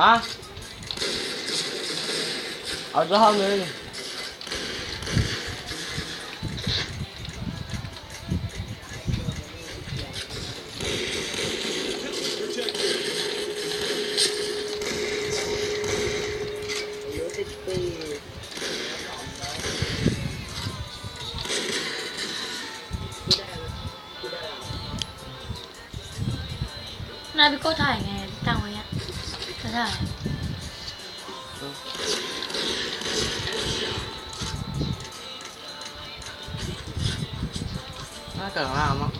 อะเอาอีกรอบนึงอายุสิบปีนายพี่โก้ถ่ายไงตั้งไว้เนี้ยจะถ่ายน่าเกิดข้างล่างมั้ง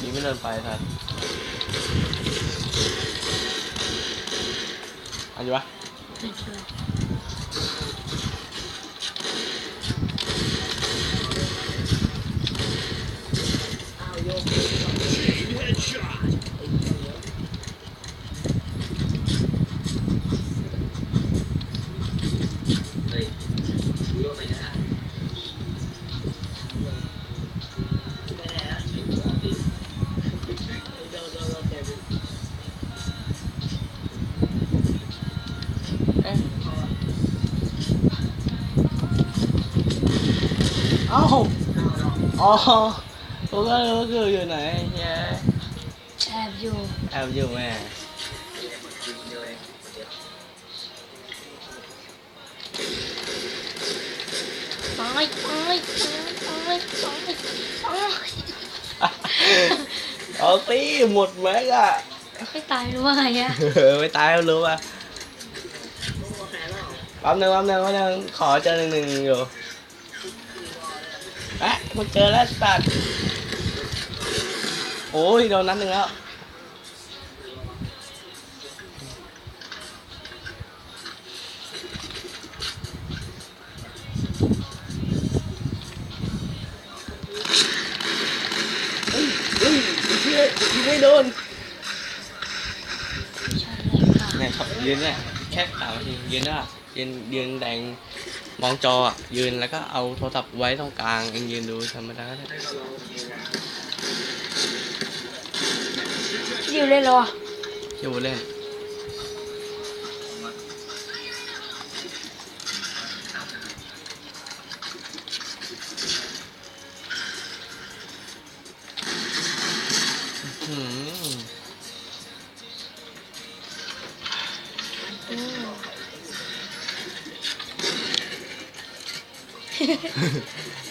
ดีไม่เดินไปทันเอันอยู่ปะ อ้าอ๋อผมก็เลยว่าคืออยู่ไหนแย่แอบอยู่แอบอยู่แม่เดียวเองเดียวตายตายตายตายตายตายเอาสิหมดแม็กอะไม่ตายรู้ว่าไงอะเออไม่ตายก็รู้ป่ะโอ้หายแล้วเหรอแป๊บนึงแป๊บนึงแป๊บนึงขอเจอหนึ่งหนึ่งอยู่แอะกูเจอแล้วตัดโอ้ยโดนนัดหนึ่งแล้วเฮ้ยเฮ้ยเชี่ยยิงไม่โดนใช่เลยค่ะเนี่ยครับยืนเนี่ยแค่สามนาทียืนได้ปะยืนยืนแดง มองจออะยืนแล้วก็เอาโทรศัพท์ไว้ตรงกลางเองยืนดูธรรมดาก็ได้ดิวเล่นแล้วอะเที่ยวเล่น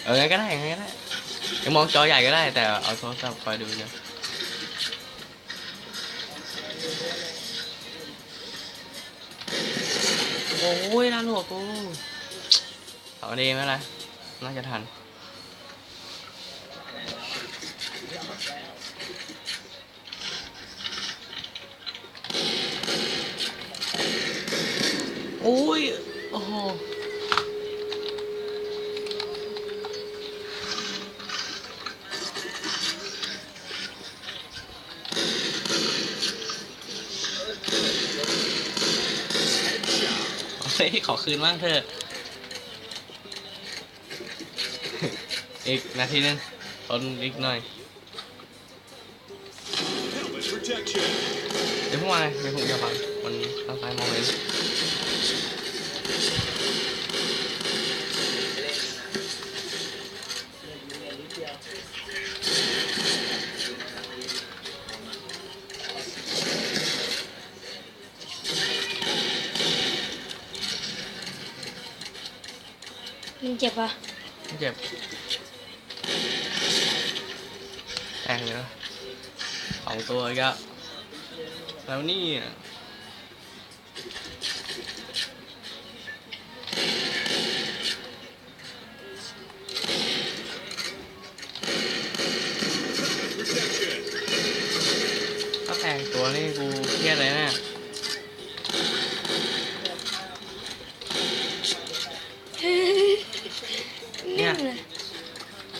เอองั้นก็ได้งั้นก็ได้เองมองจอใหญ่ก็ได้ แต่เอาโทรศัพท์คอยดูนะโอ้ยน่าหนวกกูเอาดีไหมล่ะน่าจะทันโอ้ย โอ้โห เฮ้ยขอคืนบ้างเถอะ อีกนาทีนึงทนอีกหน่อย Helmet protection. เดี๋ยวพวกมาเดี๋ยวผมจะฟังมันทางซ้ายมองเลย มันเจ็บปะไม่เจ็บแทงเลยนะสองตัวอีกแล้วแล้วนี่อะถ้าแทงตัวนี่กูเครียดเลยเนี่ย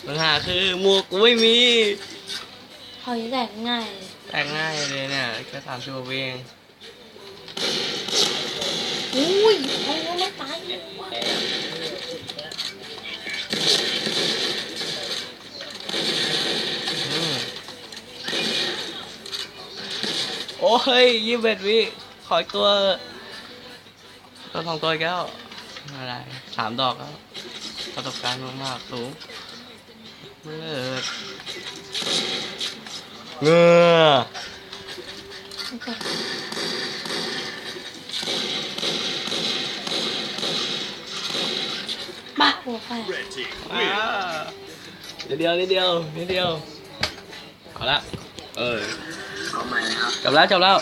ปัญหาคือหมวกกูไม่มีหอยแตกง่าย แตกง่ายเลยเนี่ยแค่สามชั่วเองอุ้ยโอ้ไม่ตายโอ้ยยี่สิบเอ็ดวิขอยตัวตัวสองตัวแกแล้วอะไรสามดอกแล้วประสบการณ์มากๆสูง ngừa. Ba của phải. À. đi điều đi điều đi điều. Có lắm ừ cầm lá chồng lao